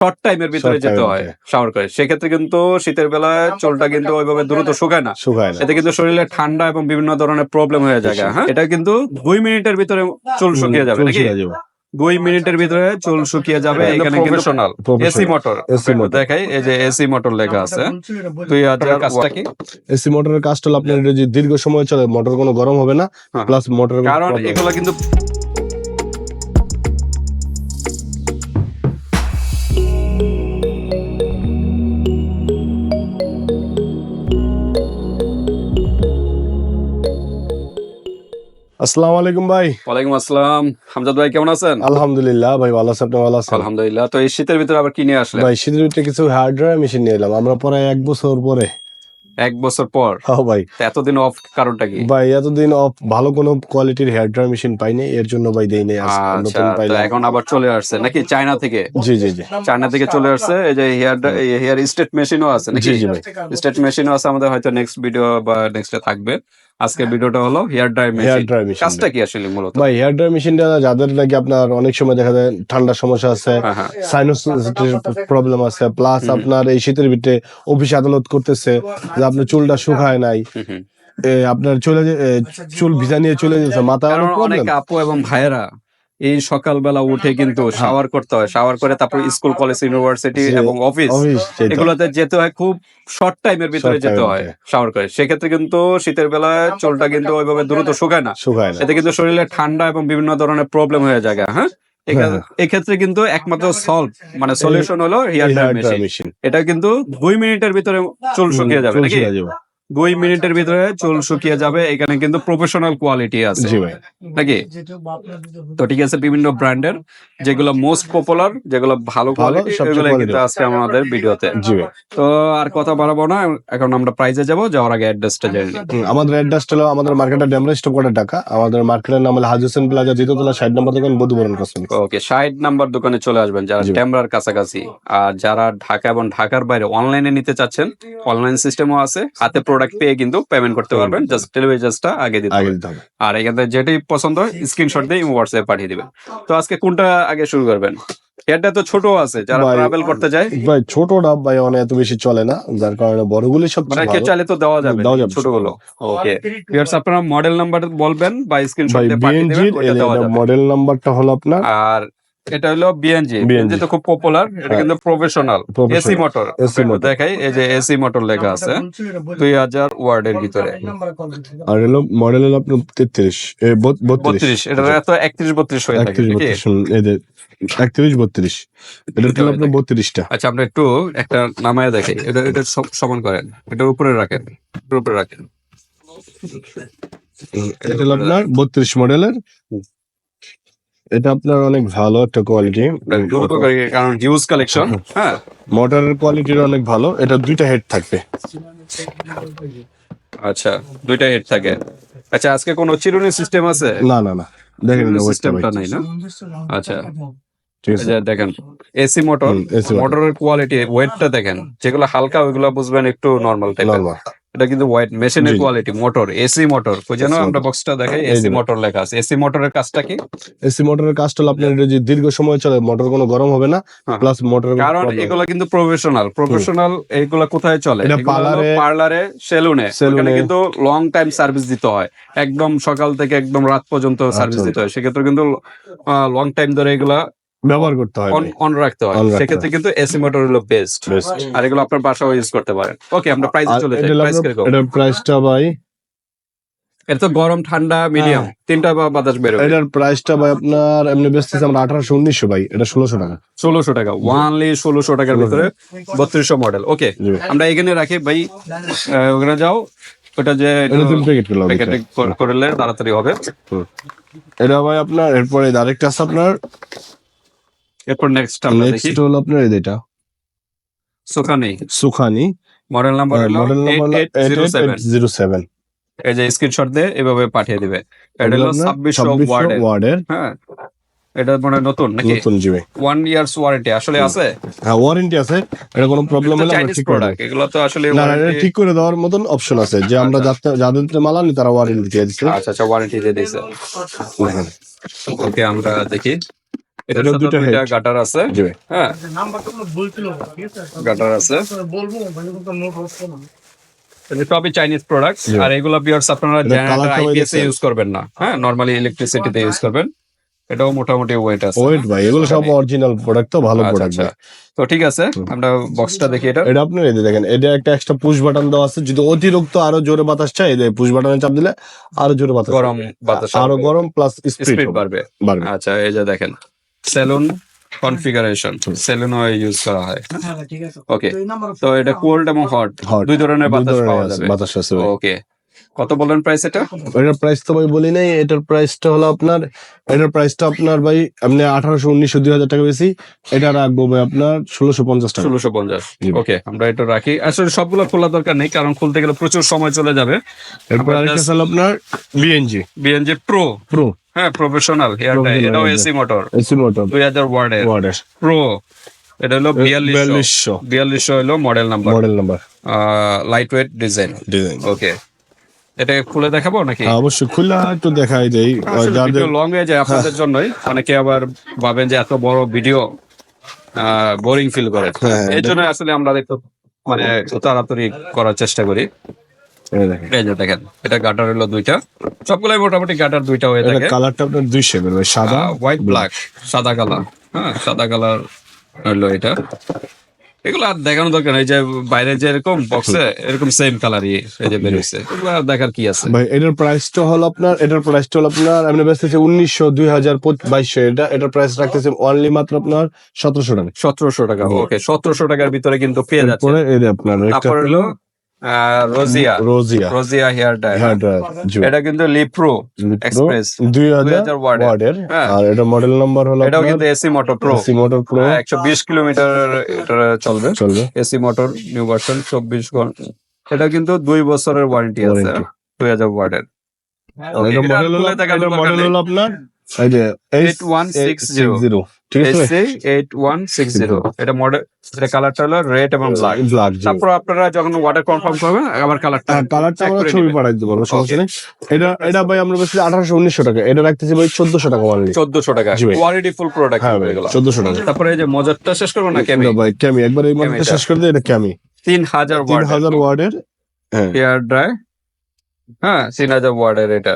Short টাইমের ভিতরে যেতে হয় শাওয়ার করে। সেক্ষেত্রে কিন্তু শীতের বেলায় চুলটা কিন্তু ওইভাবে দ্রুত শুকায় না। শুকায় এতে কিন্তু শরীরে ঠান্ডা এবং বিভিন্ন ধরনের প্রবলেম হয়ে যায় হ্যাঁ? এটা কিন্তু দুই মিনিটের ভিতরে চুল শুকিয়ে যাবে নাকি? শুকিয়ে যাবে। দুই মিনিটের ভিতরে চুল শুকিয়ে যাবে এখানে কিন্তু এসি মোটর। দেখাই এই যে এসি মোটর লেখা আছে। দুই হাজার কাজটা কি? এসি মোটরের কাজটা হলো আপনার দীর্ঘ সময় চলে মোটর কোনো গরম হবে না হ্যাঁ। প্লাস মোটরের কোনো কারণ এগুলো কিন্তু আসসালামু আলাইকুম ভাই। ওয়ালাইকুম আসসালাম। হামজাদ ভাই কেমন আছেন? আলহামদুলিল্লাহ ভাই ভালো আছেন আপনি? ভালো আছেন? আলহামদুলিল্লাহ। তো এই শীতের ভিতরে আবার কি নিয়ে আসলেন? ভাই শীতের ভিতরে কিছু হার্ড ড্রায়ার মেশিন নিয়ে এলাম। আমরা পরে এক বছর পরে। এক বছর পর? হ্যাঁ ভাই। এতদিন অফ কারণটা কি? ভাই এতদিন অফ ভালো কোনো কোয়ালিটির হেয়ার ড্রায়ার মেশিন পাইনি। এর জন্য ভাই দেই নাই আচ্ছা নতুন তো পাইলাম। এখন আবার চলে আসছে নাকি চায়না থেকে? জি জি জি। চায়না থেকে চলে আসছে। এই যে হেয়ার হেয়ার স্টেট মেশিনও আছে নাকি? জি জি ভাই। স্টেট মেশিনও আছে। আমাদের হয়তো নেক্সট ভিডিও বা নেক্সটে থাকবে। আজকের ভিডিওটা হলো হেয়ার ড্রাই মেশিন। কাজটা কি আসলে মূলত? ভাই হেয়ার ড্রাই মেশিনটা যাদের নাকি আপনার অনেক সময় দেখা যায় ঠান্ডার সমস্যা আছে হ্যাঁ হ্যাঁ। সাইনাস প্রবলেম আছে প্লাস আপনার এই শীতের ভিতরে অফিস আদালত করতেছে যে আপনার চুলটা শুকায় নাই। আপনার চলে চুল ভিজা নিয়ে চলে যেতে মাথা অনেক আপু এবং ভাইয়েরা এই সকালবেলা উঠে কিন্তু শাওয়ার করতে হয়। শাওয়ার করে তারপর স্কুল কলেজ ইউনিভার্সিটি এবং অফিস এগুলোতে যেতে হয় খুব শর্ট টাইমের ভিতরে যেতে হয়। শাওয়ার করে। সেক্ষেত্রে কিন্তু শীতের বেলায় চুলটা কিন্তু ওইভাবে দ্রুত শুকায় না। এতে কিন্তু শরীরে ঠান্ডা এবং বিভিন্ন ধরনের প্রবলেম হয়ে যায় হ্যাঁ? এক্ষেত্রে- হ্যাঁ। কিন্তু একমাত্র সলভ মানে সলিউশন হলো হেয়ার ড্রায়ার মেশিন মেশিন এটা কিন্তু দুই মিনিটের ভিতরে চুল শুকিয়ে যাবে নাকি? দুই মিনিটের ভিতরে চুল শুকিয়ে যাবে এখানে কিন্তু প্রফেশনাল কোয়ালিটি আছে। নাকি? তো ঠিক আছে বিভিন্ন ব্র্যান্ডের যেগুলো মোস্ট পপুলার যেগুলো ভালো কোয়ালিটি কিন্তু আজকে আমাদের ভিডিওতে। তো আর কথা বাড়াবো না এখন আমরা প্রাইজে যাব যাওয়ার আগে অ্যাড্রেসটা জেনে আমাদের অ্যাড্রেসটা হলো আমাদের মার্কেটের ড্যামরা স্টপ টাকা আমাদের মার্কেটের নাম হলো হাজি হোসেন প্লাজা দ্বিতীয়তলা ষাট নম্বর দোকান বধুবরণ ওকে ষাট নাম্বার দোকানে চলে আসবেন যারা জি। ড্যামরার কাছাকাছি। আর যারা ঢাকা এবং ঢাকার বাইরে অনলাইনে নিতে চাচ্ছেন অনলাইন সিস্টেমও আছে হাতে প্রোডাক্ট পেয়ে কিন্তু পেমেন্ট করতে পারবেন। জাস্ট ডেলিভারি চার্জটা আগে দিতে আগে হবে। দিতে হবে। আর এখান থেকে যেটাই পছন্দ হয় স্ক্রিনশট দিয়ে হোয়াটসঅ্যাপে পাঠিয়ে দিবেন। তো আজকে কোনটা আগে শুরু করবেন? এটা তো ছোট আছে যারা ট্রাভেল করতে যায়। ভাই ছোটটা ভাই মানে এত বেশি চলে না যার কারণে বড়গুলি সব মানে কেউ চাইলে তো দেওয়া যাবে দেওয়া যাবে। ছোটগুলো। ওকে ভিউয়ার্স আপনারা মডেল নাম্বার বলবেন বা স্ক্রিনশট দিয়ে পাঠিয়ে দিবেন ওইটা দেওয়া যাবে। মডেল নাম্বারটা হলো আপনার। আর এটা হলো বিএনজি বিএনজি তো খুব পপুলার এটা হ্যাঁ। কিন্তু professional AC motor AC motor। দেখাই এই যে এসি মোটর লেখা আছে দুই হাজার ওয়ার্ডের ভিতরে। আর হলো মডেল হলো আপনার তেত্রিশ বত্রিশ। বত্রিশ এটা তো একত্রিশ বত্রিশ হয়ে থাকে একত্রিশ নাকি? বত্রিশ হুম, এই যে একত্রিশ বত্রিশ এটা হলো আপনার বত্রিশটা। আচ্ছা আমরা একটু একটা নামায় দেখাই এটা এটা সমান করেন এটা উপরে রাখেন উপরে রাখেন। এটা হলো আপনার বত্রিশ মডেলের এটা আপনার অনেক ভালো একটা কোয়ালিটি কারণ হিউজ কালেকশন হ্যাঁ। মোটরের কোয়ালিটির অনেক ভালো এটা দুইটা হেড থাকবে। আচ্ছা দুইটা হেড থাকে। আচ্ছা আজকে কোনো চিরুনি সিস্টেম আছে? না না না দেখেন সিস্টেমটা নাই না? আচ্ছা। ঠিক আছে। দেখেন এসি মোটর মোটরের কোয়ালিটি ওয়েটটা দেখেন যেগুলো হালকা ওইগুলো বুঝবেন একটু নর্মাল টাইপের নরমাল এটা কিন্তু ওয়েট মেশিনের। কোয়ালিটি মোটর এসি মোটর যেন AC আমরা বক্সটা দেখাই এসি মোটর লেখা আছে। এসি মোটরের কাজটা কি? এসি মোটরের কাজটা হলো আপনার যে দীর্ঘ সময় চলে মোটর কোনো গরম হবে না হ্যাঁ। প্লাস মোটরের কারণ এগুলো কিন্তু প্রফেশনাল প্রফেশনাল এইগুলো কোথায় চলে? এটা parlour-এ- পার্লারে সেলুনে। সেলুনে কিন্তু লং টাইম সার্ভিস দিতে হয়। একদম সকাল থেকে একদম রাত পর্যন্ত সার্ভিস আচ্ছা। দিতে হয়। সেক্ষেত্রে কিন্তু লং টাইম ধরে এগুলা ব্যবহার করতে হয় অন অন রাখতে হয়। সেক্ষেত্রে কিন্তু এসি মোটর হলো বেস্ট আর এগুলো আপনার বাসাও ইউজ করতে পারেন। ওকে আমরা প্রাইসে চলে যাই। প্রাইস কীরকম? এটার প্রাইসটা ভাই এটা তো গরম ঠান্ডা মিডিয়াম তিনটা বা- বাতাস বেরোবে এটার প্রাইসটা ভাই আপনার এমনি বেচতেছে আমরা আঠারোশো উনিশশো ভাই। এটা ষোলোশো টাকা। ষোলোশো টাকা। ওয়ানলি ষোলোশো টাকার ভিতরে বত্রিশশো মডেল ওকে আমরা এখানে রাখি ভাই। ওখানে যাও। ওটা যে এটা তুমি প্যাকেট করলে তাড়াতাড়ি হবে। এটা ভাই আপনার এরপরে আরেকটা আছে আপনার। এরপর নেক্সট আমরা দেখি। নেক্সট হলো আপনার এই যেটা সুখানি। সুখানি। Model number model number eight zero seven zero seven এই যে স্ক্রিনশট দিয়ে এভাবে পাঠিয়ে দিবে। এটা হলো ছাব্বিশশো ওয়ার্ডের। ওয়ার্ডের। হ্যাঁ। এটা মানে নতুন নাকি? নতুন জি ভাই। ওয়ান ইয়ার্স ওয়ারেন্টি আসলে আছে? হ্যাঁ ওয়ারেন্টি আছে। এটা কোনো প্রবলেম হলে আমরা ঠিক করে দেব। এগুলো তো আসলে না না, এটা ঠিক করে দেওয়ার মতন অপশন আছে। যে আমরা যাতে- যাদের মাল আনি তারা ওয়ারেন্টি দিয়ে দিচ্ছে। আচ্ছা আচ্ছা ওয়ারেন্টি দিয়ে দিয়েছে। দেখেন। ওকে আমরা দেখি। এটার এটার সাথে দুইটা দুইটা গাটার আছে। হ্যাঁ। গাটার আছে এটা সবই চাইনিজ প্রোডাক্ট আর এগুলো বিয়ার্স আপনারা জেনারেটর আইপিএস ইউজ করবেন না। হ্যাঁ নরমালি ইলেকট্রিসিটিতে ইউজ করবেন। এটাও মোটামুটি ওয়েট আছে। ওয়েট ভাই এগুলো সব অরিজিনাল প্রোডাক্ট তো ভালো আচ্ছা, প্রোডাক্ট আচ্ছা। তো ঠিক আছে আমরা বক্সটা দেখি এটা এটা আপনি এই দেখেন এটা একটা এক্সট্রা পুশ বাটন দেওয়া আছে। যদি অতিরিক্ত আরও জোরে বাতাস চাই এই পুশ বাটনে চাপ দিলে আরও জোরে বাতাস গরম বাতাস আরও গরম প্লাস স্পিড বাড়বে। আচ্ছা এই যে দেখেন। Salon configuration salon way use করা হয়। ওকে তো এটা কোল্ড এবং হট। দুই ধরনের বাতাস পাওয়া যাবে। বাতাস আছে ওকে কত বলেন প্রাইস এটা? এটার প্রাইস তো ভাই বলি নাই এটার প্রাইসটা হলো আপনার এটার প্রাইসটা আপনার ভাই আপনি আঠারোশো উনিশশো দুই হাজার টাকা বেশি। এটা রাখব ভাই আপনার ষোলোশো পঞ্চাশ টাকা। ষোলোশো পঞ্চাশ। ওকে আমরা এটা রাখি। আসলে সবগুলো খোলা দরকার নেই কারণ খুলতে গেলে প্রচুর সময় চলে যাবে। এরপর আরেকটা হলো আপনার বিএনজি বিএনজি প্রো প্রো হ্যাঁ প্রফেশনাল হেয়ার এটাও এসি মোটর এসি মোটর দুই হাজার ওয়ার্ডের। ওয়ার্ডের। প্রো এটা হলো বিয়াল্লিশশো। বিয়াল্লিশশো। হলো model number model number light weight design design okay এটা খুলে দেখাবো নাকি? অবশ্যই খোলা একটু দেখাই দেই। যাদের ভিডিও লং হয়ে যায় আপনাদের জন্যই। অনেকে আবার ভাবেন যে এত বড় ভিডিও বোরিং ফিল করে। হ্যাঁ, এই জন্য আসলে আমরা একটু মানে তাড়াতাড়ি করার চেষ্টা করি। এই যে দেখেন এটা গাটার হলো দুইটা। সবগুলাই মোটামুটি গাটার দুইটা হয়ে থাকে। কালারটা আপনার দুই শেপের ভাই সাদা হোয়াইট ব্ল্যাক সাদা কালার হ্যাঁ সাদা কালার হলো এটা। এগুলো আর দেখানো দরকার এই যে বাইরে যে বক্সে এরকম সেম কালারই এই যে বেরোচ্ছে। এগুলো আর দেখার কি আছে? ভাই এটার প্রাইসটা হলো আপনার এটার প্রাইসটা হলো আপনার বেচতেছি উনিশশো দুই হাজার বাইশশো। এটা এটার প্রাইস রাখতেছি অনলি মাত্র আপনার সতেরোশো টাকা। সতেরোশো টাকা ওকে সতেরোশো টাকার ভিতরে কিন্তু পেয়ে যাচ্ছে। আপনার তারপর হলো Rozia. Rozia. Rozia hair dye হ্যাঁ? এটা কিন্তু লিপ্রো এক্সপ্রেস দুই 2000 watt এর। ওয়ার্ডের। হ্যাঁ। আর এটা মডেল নাম্বার হলো এটাও কিন্তু AC motor pro AC motor pro একশো বিশ কিলোমিটার এটা চলবে। চলবে। এসি মোটর নিউ ভার্সন চব্বিশ ঘণ্টা এটা কিন্তু দুই বছরের ওয়ারেন্টি আছে। Warranty। দুই হাজার ওয়ার্ডের। আর এটা মডেল হলো এটা মডেল হলো আপনার এটা মডেল এটা কালারটা হলো রেড এবং ব্ল্যাক তারপর আপনারা যখন ওয়াটার কনফার্ম করবেন আবার কালারটা কালারটা আমরা ছবি পাঠাই দিতে পারব সমস্যা নেই এটা এটা ভাই আমরা আঠারোশো উনিশশো টাকা এটা রাখতেছি ভাই চোদ্দশো টাকা অনলি চোদ্দশো টাকা কোয়ালিটি ফুল প্রোডাক্ট হ্যাঁ চোদ্দশো টাকা তারপরে এই যে মজারটা শেষ করব না কেমি ভাই ক্যামি একবার এই শেষ করে এটা ক্যামি তিন হাজার তিন হাজার ওয়ার্ডের হ্যাঁ হেয়ার ড্রাই হ্যাঁ হাজার ওয়ার্ডের এটা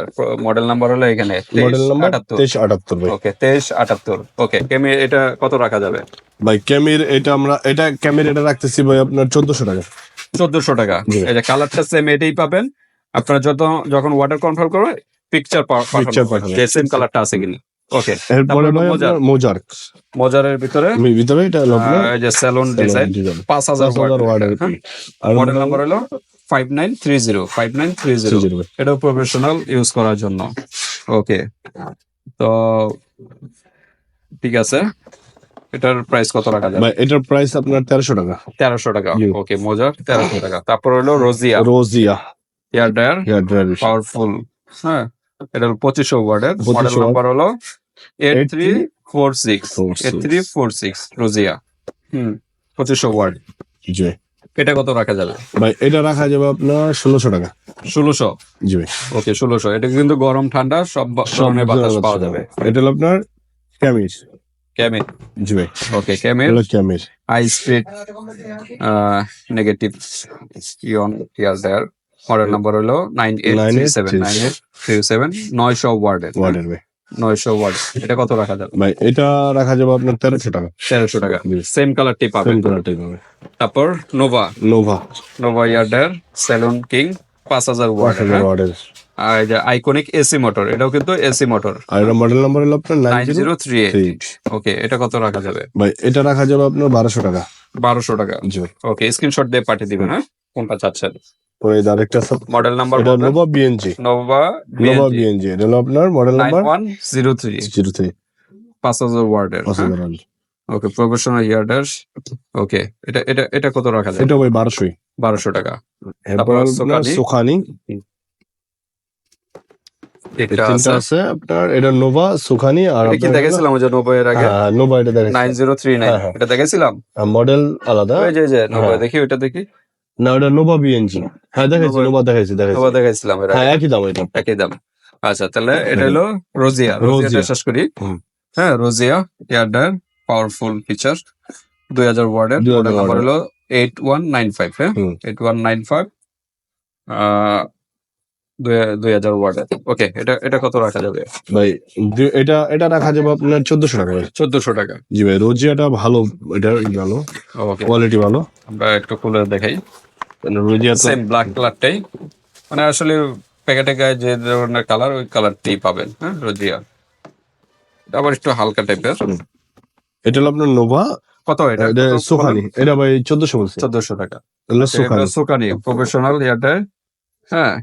মডেল নাম্বার হলো এখানে মডেল নাম্বার তেইশ আটাত্তর ওকে তেইশ আটাত্তর। ওকে কেমি এটা কত রাখা যাবে? ভাই ক্যামির এটা আমরা এটা ক্যামির এটা রাখতেছি ভাই আপনার চোদ্দশো টাকা। চোদ্দশো টাকা। এই যে কালারটা সেম এটাই পাবেন। আপনারা যত যখন ওয়াটার কনফার্ম করবেন পিকচার পাঠাবেন। সেম কালারটা আছে কিনা। ওকে এরপরে মোজার মজারের ভিতরে? ভিতরে এটা হলো যে স্যালন ডিজাইন ডিজাইন পাঁচ হাজার ওয়ার্ডের আর মডেল নাম্বার হলো five nine three zero five nine three zero ভাই। প্রফেশনাল ইউজ করার জন্য। ওকে তো ঠিক আছে। এটার প্রাইস কত রাখা যাবে? এটার প্রাইস আপনার তেরোশো টাকা। তেরোশো টাকা। ওকে মজা তেরোশো টাকা। তারপর হলো Rozia. Rozia. Hair dryer hair dryer powerful হ্যাঁ এটা হলো পঁচিশশো ওয়ার্ডের। 2500 মডেল নাম্বার হলো eight three four six eight three four six Rozia. হুম পঁচিশশো ওয়ার্ড। জি এটা কত রাখা যাবে? ভাই এটা রাখা যাবে আপনার ষোলোশো টাকা। ষোলোশো? জি ভাই। ওকে ষোলোশো। এটা কিন্তু গরম ঠান্ডা সব ধরনের বাতাস পাওয়া যাবে। এটা হলো আপনার ক্যামির ক্যামের জি ভাই। ওকে ক্যামের হলো ক্যামির high speed negative ion hair dryer model number হলো nine eight nine eight three seven নয়শো ওয়ার্ডের। ওয়ার্ডের ভাই। নয়শো ওয়ার্ড এটা কত রাখা যাবে? ভাই এটা রাখা যাবে আপনার তেরোশো টাকা। তেরোশো টাকা। সেম কালারটি পাবেন। সেম কালারটাই পাবে তারপর Nova Nova Nova hair dryer salon king পাঁচ হাজার ওয়াট ওয়ার্ডের আর এই যে আইকনিক এসি মোটর এটাও কিন্তু এসি মোটর আর এটা মডেল নাম্বার হলো আপনার নাইন জিরো থ্রি ওকে এটা কত রাখা যাবে? ভাই এটা রাখা যাবে আপনার বারোশো টাকা। বারোশো টাকা। জি। ওকে স্ক্রিনশট দিয়ে পাঠিয়ে দিবেন হ্যাঁ? কোনটা চাচ্ছেন? পরে আরেকটা মডেল নাম্বার এটা Nova BNG Nova Nova BNG এটা হলো আপনার model number one zero three zero three পাঁচ হাজার ওয়ার্ডের পাঁচ হাজার আট ওকে প্রফেশনাল ওকে এটা এটা এটা কত রাখা যাবে? এটা ভাই বারোশোই। বারোশো টাকা। এরপর আপনার সোখানি। সুখানি এটা আছে। আছে আপনার এটা নোভা সুখানি আর কি ওই যে নোভা এর আগে? হ্যাঁ, নোভা এটা হ্যাঁ, হ্যাঁ। এটা মডেল আলাদা। ওই যে যে নোভা হ্যাঁ। দেখি ওইটা দেখি। না ওটা নোভা বিএনজি হ্যাঁ দেখাইছি নোভা- দেখাইছি দেখাইছি। নোভা দেখাইছিলাম হ্যাঁ একই দাম এটা একই দাম। আচ্ছা তাহলে এটা হলো রোজিয়া রোজিয়া। শেষ করি। হ্যাঁ রোজিয়া এয়ারডার পাওয়ারফুল ফিচার দুই হাজার ওয়ার্ডের। মডেল নাম্বার হলো এইট ওয়ান নাইন ফাইভ হ্যাঁ? এইট ওয়ান নাইন ফাইভ দুই হাজার ওকে এটা এটা কত রাখা যাবে? ভাই এটা এটা রাখা যাবে আপনার চোদ্দশো টাকা চোদ্দশো টাকা। জি ভাই রোজিয়াটা ভালো এটা ভালো কোয়ালিটি ভালো। আমরা একটু খুলে দেখাই। মানে রোজিয়া সেম ব্ল্যাক কালারটাই মানে আসলে প্যাকেটে গায়ে যে ধরনের কালার ওই কালারটি পাবেন হ্যাঁ রোজিয়া। এটা আবার একটু হালকা টাইপের এটা হলো আপনার নোভা। কত এটা? এটা সোখানি। এটা ভাই চোদ্দশো বলছে। চোদ্দশো টাকা। সুকানি প্রফেশনাল ইয়ারটায় হ্যাঁ।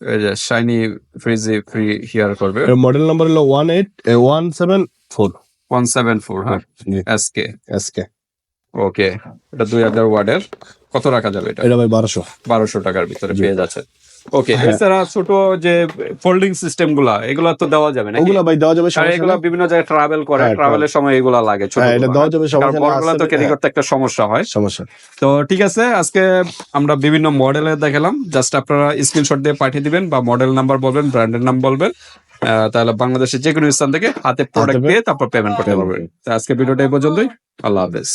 এই যে শাইনি ফ্রিজি ফ্রি হিয়ার করবে। মডেল নাম্বার হলো one eight one seven four one seven four হ্যাঁ। এসকে এসকে ওকে এটা দুই হাজার ওয়ার্ডের। কত রাখা যাবে এটা? এটা ভাই বারোশো। বারোশো টাকার ভিতরে পেয়ে যাচ্ছে। ওকে এছাড়া ছোট যে ফোল্ডিং সিস্টেমগুলা এগুলা তো দেওয়া যাবে না ওগুলা ভাই দেওয়া যাবে আর সমস্যা এগুলা বিভিন্ন জায়গায় ট্রাভেল করে হ্যাঁ, ট্রাভেলের সময় এগুলা লাগে ছোট হ্যাঁ এটা দেওয়া যাবে কারণ সমস্যা বড়গুলা তো ক্যারি হ্যাঁ, করতে একটা সমস্যা হয়। সমস্যা। তো ঠিক আছে আজকে আমরা বিভিন্ন মডেলের দেখালাম। জাস্ট আপনারা স্ক্রিনশট দিয়ে পাঠিয়ে দিবেন বা মডেল নাম্বার বলবেন ব্র্যান্ডের নাম বলবেন আহ, তাহলে বাংলাদেশের যে কোনো স্থান থেকে হাতে প্রোডাক্ট দিয়ে তারপর পেমেন্ট করতে পারবেন। তো আজকে ভিডিওটা এই পর্যন্তই। আল্লাহ হাফেজ.